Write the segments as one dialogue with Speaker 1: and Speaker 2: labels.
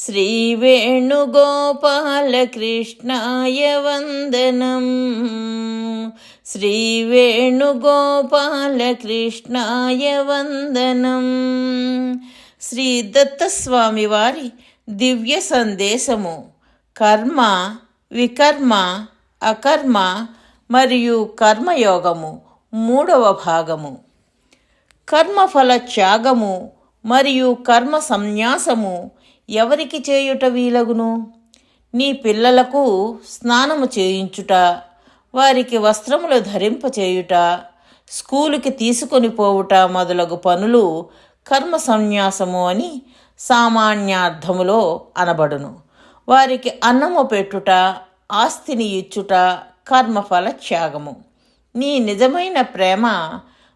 Speaker 1: श्रीवेणुगोपालकृष्णाय वन्दनम् శ్రీవేణుగోపాలకృష్ణాయ వందనం శ్రీ దత్తస్వామి వారి దివ్య సందేశము కర్మ వికర్మ అకర్మ మరియు కర్మయోగము మూడవ భాగము కర్మఫల త్యాగము మరియు కర్మ సంన్యాసము ఎవరికి చేయుట వీలగును? నీ పిల్లలకు స్నానము చేయించుట వారికి వస్త్రములు ధరింపచేయుట స్కూలుకి తీసుకొని పోవుట మొదలగు పనులు కర్మ సంన్యాసము అని సామాన్యార్థములో అనబడును. వారికి అన్నము పెట్టుట ఆస్తిని ఇచ్చుట కర్మఫల త్యాగము నీ నిజమైన ప్రేమ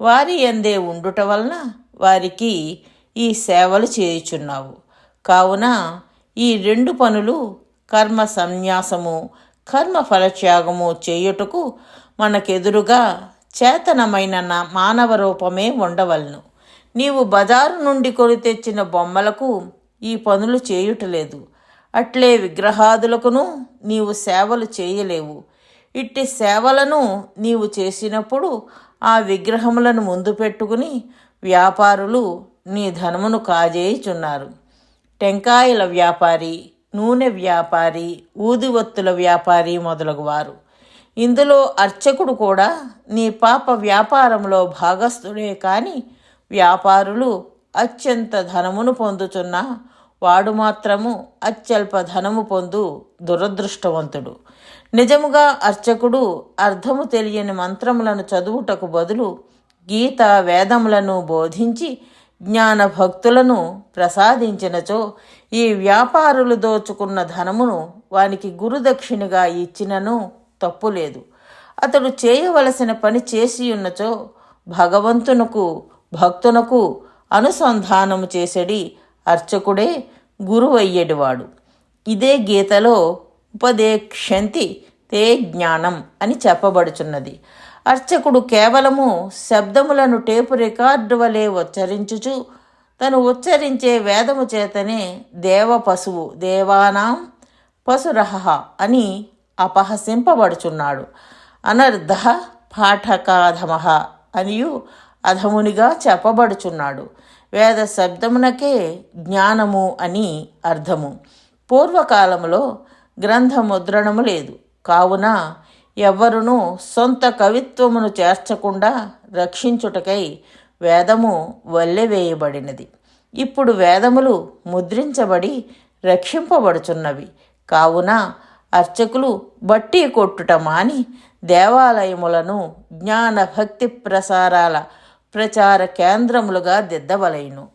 Speaker 1: వారి ఎందే ఉండుట వలన వారికి ఈ సేవలు చేయుచున్నావు. కావున ఈ రెండు పనులు కర్మ సంన్యాసము కర్మ ఫలత్యాగము చేయుటకు మనకెదురుగా చేతనమైన మానవ రూపమే ఉండవలను. నీవు బజారు నుండి కొని తెచ్చిన బొమ్మలకు ఈ పనులు చేయుటలేదు. అట్లే విగ్రహాదులకును నీవు సేవలు చేయలేవు. ఇట్టి సేవలను నీవు చేసినప్పుడు ఆ విగ్రహములను ముందు పెట్టుకుని వ్యాపారులు నీ ధనమును కాజేయుచున్నారు. టెంకాయల వ్యాపారి నూనె వ్యాపారి ఊదివత్తుల వ్యాపారి మొదలగువారు. ఇందులో అర్చకుడు కూడా నీ పాప వ్యాపారంలో భాగస్థుడే కాని వ్యాపారులు అత్యంత ధనమును పొందుతున్న వాడు మాత్రము అత్యల్ప ధనము పొందు దురదృష్టవంతుడు. నిజముగా అర్చకుడు అర్థము తెలియని మంత్రములను చదువుటకు బదులు గీత వేదములను బోధించి జ్ఞాన భక్తులను ప్రసాదించినచో ఈ వ్యాపారులు దోచుకున్న ధనమును వానికి గురుదక్షిణగా ఇచ్చినను తప్పులేదు. అతడు చేయవలసిన పని చేసి ఉన్నచో భగవంతునకు భక్తునకు అనుసంధానము చేసడి అర్చకుడే గురువయ్యేటివాడు ఇదే గీతలో ఉపదేక్షంతి తే జ్ఞానం అని చెప్పబడుచున్నది. అర్చకుడు కేవలము శబ్దములను టేపు రికార్డు వలె ఉచ్చరించుచు తను ఉచ్చరించే వేదము చేతనే దేవ పశువు దేవానాం పశురహ అని అపహసింపబడుచున్నాడు. అనర్ధ పాఠకాధమ అనియు అధమునిగా చెప్పబడుచున్నాడు. వేద శబ్దమునకే జ్ఞానము అని అర్థము. పూర్వకాలములో గ్రంథముద్రణము లేదు. కావున ఎవ్వరునూ సొంత కవిత్వమును చేర్చకుండా రక్షించుటకై వేదము వల్లెవేయబడినది ఇప్పుడు వేదములు ముద్రించబడి రక్షింపబడుచున్నవి. కావున అర్చకులు బట్టి కొట్టుట మాని దేవాలయములను జ్ఞాన భక్తి ప్రసారాల ప్రచార కేంద్రములుగా దిద్దవలైను.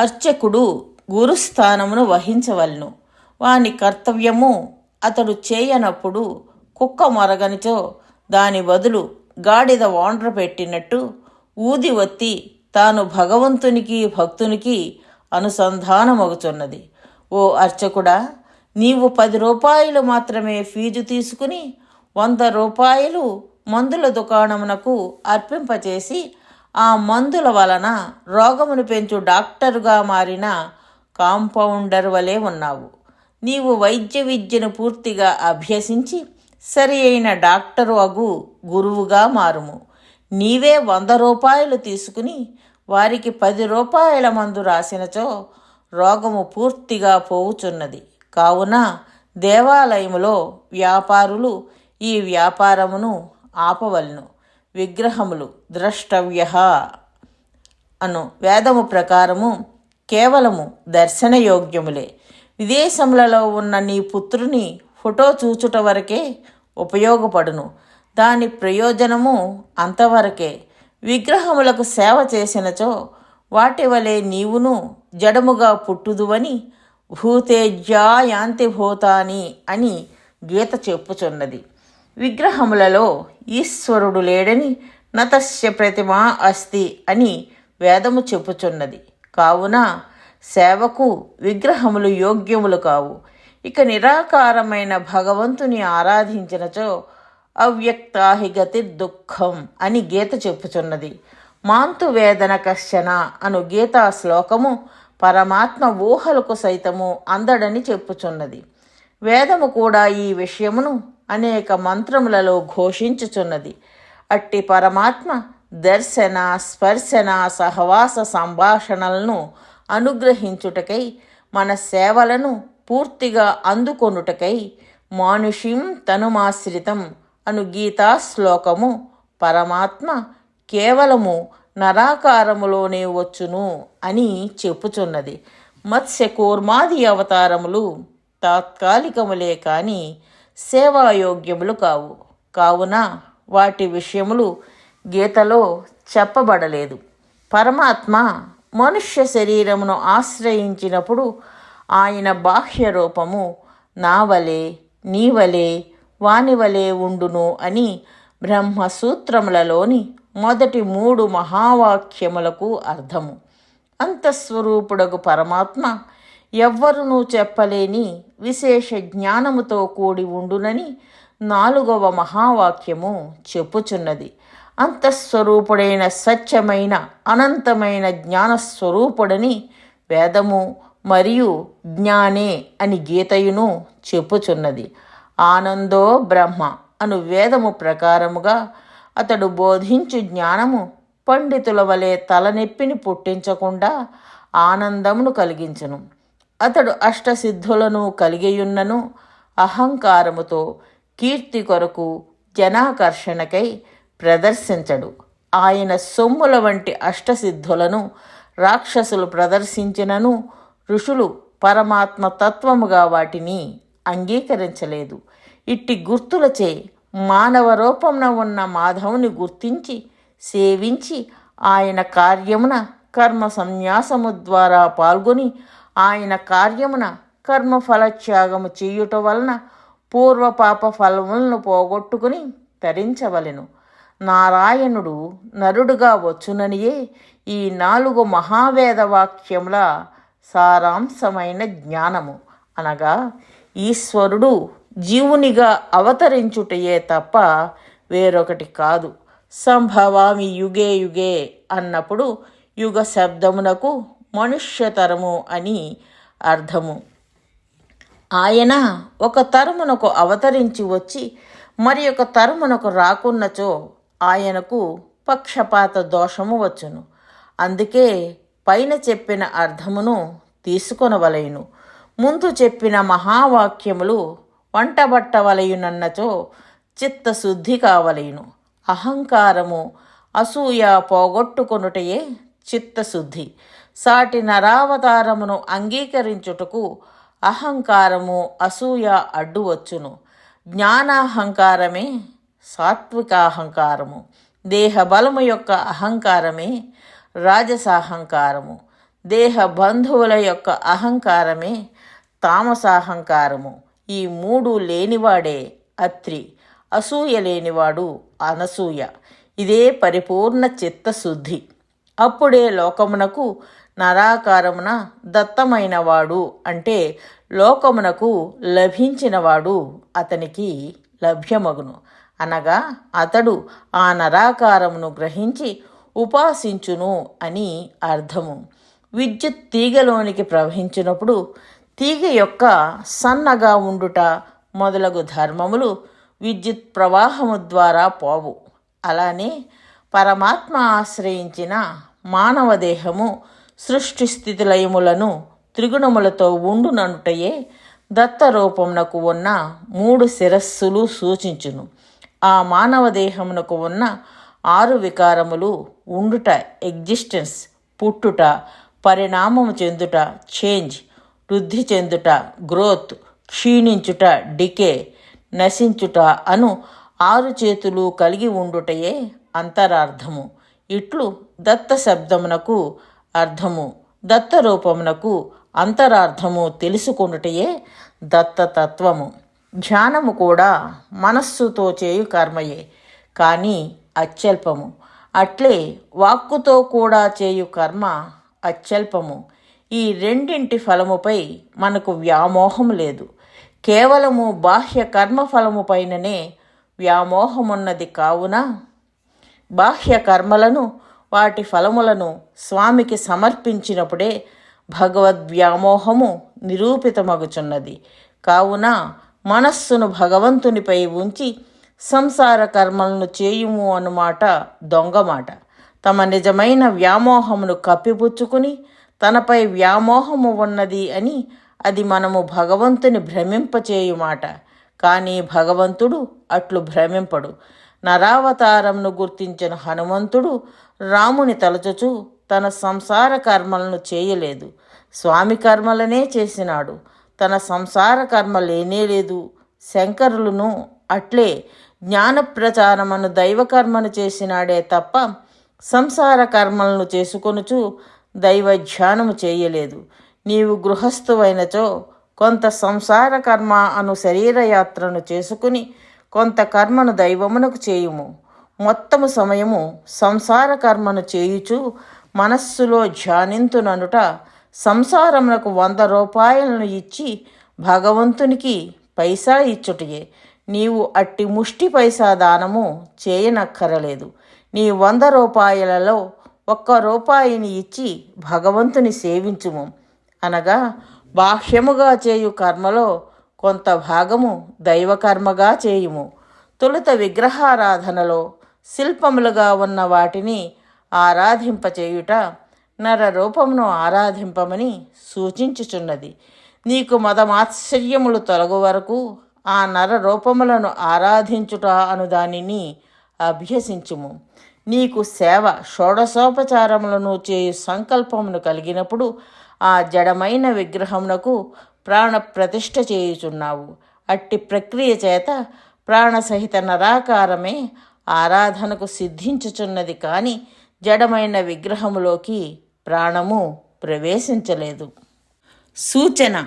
Speaker 1: అర్చకుడు గురుస్థానమును వహించవలను. వాని కర్తవ్యము అతడు చేయనప్పుడు కుక్క మరగనిచో దాని బదులు గాడిద వాండ్ర పెట్టినట్టు ఊది వత్తి తాను భగవంతునికి భక్తునికి అనుసంధానమగుచున్నది. ఓ అర్చకుడా నీవు పది రూపాయలు మాత్రమే ఫీజు తీసుకుని వంద రూపాయలు మందుల దుకాణమునకు అర్పింపచేసి ఆ మందుల వలన రోగమును పెంచు డాక్టరుగా మారిన కాంపౌండర్ వలె ఉన్నావు. నీవు వైద్య విద్యను పూర్తిగా అభ్యసించి సరి అయిన డాక్టరు అగు గురువుగా మారుము. నీవే వంద రూపాయలు తీసుకుని వారికి పది రూపాయల మందు రాసినచో రోగము పూర్తిగా పోవుచున్నది. కావున దేవాలయములో వ్యాపారులు ఈ వ్యాపారమును ఆపవలను. విగ్రహములు ద్రష్టవ్య అను వేదము ప్రకారము కేవలము దర్శనయోగ్యములే. విదేశములలో ఉన్న నీ పుత్రుని ఫోటో చూచుట వరకే ఉపయోగపడును. దాని ప్రయోజనము అంతవరకే. విగ్రహములకు సేవ చేసినచో వాటి వలె నీవును జడముగా పుట్టుదువని భూతేజ్యా యాంతి భూతాని అని గీత చెప్పుచున్నది. విగ్రహములలో ఈశ్వరుడు లేడని నతస్య ప్రతిమ అస్తి అని వేదము చెప్పుచున్నది. కావున సేవకు విగ్రహములు యోగ్యములు కావు. ఇక నిరాకారమైన భగవంతుని ఆరాధించినచో అవ్యక్తాహి గతి దుఃఖం అని గీత చెప్పుచున్నది. మాంతు వేదన కశ్చన అను గీతా శ్లోకము పరమాత్మ ఊహలకు సైతము అందడని చెప్పుచున్నది. వేదము కూడా ఈ విషయమును అనేక మంత్రములలో ఘోషించుచున్నది. అట్టి పరమాత్మ దర్శన స్పర్శన సహవాస సంభాషణలను అనుగ్రహించుటకై మన సేవలను పూర్తిగా అందుకొనుటకై మానుషిం తనుమాశ్రితం అను గీతా శ్లోకము పరమాత్మ కేవలము నరాకారములోనే వచ్చును అని చెప్పుచున్నది. మత్స్య కూర్మాది అవతారములు తాత్కాలికములే కాని సేవాయోగ్యములు కావు. కావున వాటి విషయములు గీతలో చెప్పబడలేదు. పరమాత్మ మనుష్య శరీరమును ఆశ్రయించినప్పుడు ఆయన బాహ్య రూపము నా వలె నీ వలె వాని వలె ఉండును అని బ్రహ్మసూత్రములలోని మొదటి మూడు మహావాక్యములకు అర్థము. అంతఃస్వరూపుడగు పరమాత్మ ఎవ్వరునూ చెప్పలేని విశేష జ్ఞానముతో కూడి ఉండునని నాలుగవ మహావాక్యము చెప్పుచున్నది. అంతఃస్వరూపుడైన సత్యమైన అనంతమైన జ్ఞానస్వరూపుడని వేదము మరియు జ్ఞానే అని గీతయును చెప్పుచున్నది. ఆనందో బ్రహ్మ అను వేదము ప్రకారముగా అతడు బోధించు జ్ఞానము పండితుల వలె తలనొప్పిని పుట్టించకుండా ఆనందమును కలిగించును. అతడు అష్టసిద్ధులను కలిగియున్నను అహంకారముతో కీర్తి కొరకు జనాకర్షణకై ప్రదర్శించడు. ఆయన సొమ్ముల వంటి అష్టసిద్ధులను రాక్షసులు ప్రదర్శించినను ఋషులు పరమాత్మ తత్వముగా వాటిని అంగీకరించలేదు. ఇట్టి గుర్తులచే మానవ రూపమున ఉన్న మాధవుని గుర్తించి సేవించి ఆయన కార్యమున కర్మ సన్యాసము ద్వారా పాల్గొని ఆయన కార్యమున కర్మఫలత్యాగము చేయుట వలన పూర్వపాప ఫలములను పోగొట్టుకుని తరించవలెను. నారాయణుడు నరుడుగా వచ్చుననియే ఈ నాలుగు మహావేద వాక్యముల సారాంశమైన జ్ఞానము. అనగా ఈశ్వరుడు జీవునిగా అవతరించుటయే తప్ప వేరొకటి కాదు. సంభవామి యుగే యుగే అన్నప్పుడు యుగ శబ్దమునకు మనుష్యతరము అని అర్థము. ఆయన ఒక తరమునకు అవతరించి వచ్చి మరి ఒక తరమునకు రాకున్నచో ఆయనకు పక్షపాత దోషము వచ్చును. అందుకే పైన చెప్పిన అర్థమును తీసుకొనవలయును ముందు చెప్పిన మహావాక్యములు వంటబట్టవలయునన్నచో చిత్తశుద్ధి కావలయును అహంకారము అసూయ పోగొట్టుకొనుటయే చిత్తశుద్ధి. సాటి నరావతారమును అంగీకరించుటకు అహంకారము అసూయ అడ్డువచ్చును. జ్ఞానాహంకారమే సాత్వికాహంకారము. దేహ బలము యొక్క అహంకారమే రాజసాహంకారము. దేహ బంధువుల యొక్క అహంకారమే తామసాహంకారము. ఈ మూడు లేనివాడే అత్రి అసూయ లేనివాడు అనసూయ. ఇదే పరిపూర్ణ చిత్తశుద్ధి. అప్పుడే లోకమునకు నరాకారమున దత్తమైనవాడు అంటే లోకమునకు లభించినవాడు అతనికి లభ్యమగును. అనగా అతడు ఆ నరాకారమును గ్రహించి ఉపాసించును అని అర్థము. విద్యుత్ తీగలోనికి ప్రవహించినప్పుడు తీగ యొక్క సన్నగా ఉండుట మొదలగు ధర్మములు విద్యుత్ ప్రవాహము ద్వారా పోవు. అలానే పరమాత్మ ఆశ్రయించిన మానవ దేహము సృష్టి స్థితిలయములను త్రిగుణములతో ఉండుననుటయే దత్తరూపమునకు ఉన్న మూడు శిరస్సులు సూచించును. ఆ మానవ దేహమునకు ఉన్న ఆరు వికారములు ఉండుట ఎగ్జిస్టెన్స్ పుట్టుట పరిణామము చెందుట చేంజ్ వృద్ధి చెందుట గ్రోత్ క్షీణించుట డికే నశించుట అను ఆరు చేతులు కలిగి ఉండుటయే అంతరార్థము. ఇట్లు దత్త శబ్దమునకు అర్థము. దత్త రూపమునకు అంతరార్థము తెలుసుకొనుటయే దత్తతత్వము. ధ్యానము కూడా మనస్సుతో చేయు కర్మయే. కానీ అత్యల్పము. అట్లే వాక్కుతో కూడా చేయు కర్మ అత్యల్పము. ఈ రెండింటి ఫలముపై మనకు వ్యామోహం లేదు. కేవలము బాహ్య కర్మ ఫలముపైననే వ్యామోహమున్నది కావున బాహ్య కర్మలను వాటి ఫలములను స్వామికి సమర్పించినప్పుడే భగవద్వ్యామోహము నిరూపితమగుచున్నది. కావున మనస్సును భగవంతునిపై ఉంచి సంసార కర్మలను చేయుము అన్నమాట దొంగమాట తమ నిజమైన వ్యామోహమును కప్పిపుచ్చుకుని తనపై వ్యామోహము ఉన్నది అని అది మనము భగవంతుని భ్రమింపచేయుమాట. కానీ భగవంతుడు అట్లు భ్రమింపడు. నరావతారంను గుర్తించిన హనుమంతుడు రాముని తలచుచు తన సంసార కర్మలను చేయలేదు. స్వామి కర్మలనే చేసినాడు. తన సంసార కర్మ లేనే లేదు శంకరులను అట్లే జ్ఞాన ప్రచారమును దైవకర్మను చేసినాడే తప్ప సంసార కర్మలను చేసుకొనుచు దైవ ధ్యానము చేయలేదు. నీవు గృహస్థువైనచో కొంత సంసార కర్మ అను శరీరయాత్రను చేసుకుని కొంత కర్మను దైవమునకు చేయుము. మొత్తము సమయము సంసార కర్మను చేయుచు మనస్సులో ధ్యానింతుననుట సంసారమునకు వంద రూపాయలను ఇచ్చి భగవంతునికి పైసా ఇచ్చుటయే. నీవు అట్టి ముష్టి పైసా దానము చేయనక్కరలేదు. నీ వంద రూపాయలలో ఒక్క రూపాయిని ఇచ్చి భగవంతుని సేవించుము. అనగా బాహ్యముగా చేయు కర్మలో కొంత భాగము దైవకర్మగా చేయుము. తొలుత విగ్రహారాధనలో శిల్పములుగా ఉన్న వాటిని ఆరాధింపచేయుట నర రూపమును ఆరాధింపమని సూచించుచున్నది. నీకు మదమాశ్చర్యములు తొలగు వరకు ఆ నర రూపములను ఆరాధించుట అను దానిని అభ్యసించుము. నీకు సేవ షోడశోపచారములను చేయు సంకల్పమును కలిగినప్పుడు ఆ జడమైన విగ్రహమునకు ప్రాణ ప్రతిష్ఠ చేయుచున్నావు. అట్టి ప్రక్రియ చేత ప్రాణసహిత నరాకారమే ఆరాధనకు సిద్ధించుచున్నది కానీ జడమైన విగ్రహములోకి ప్రాణము ప్రవేశించలేదు. సూచన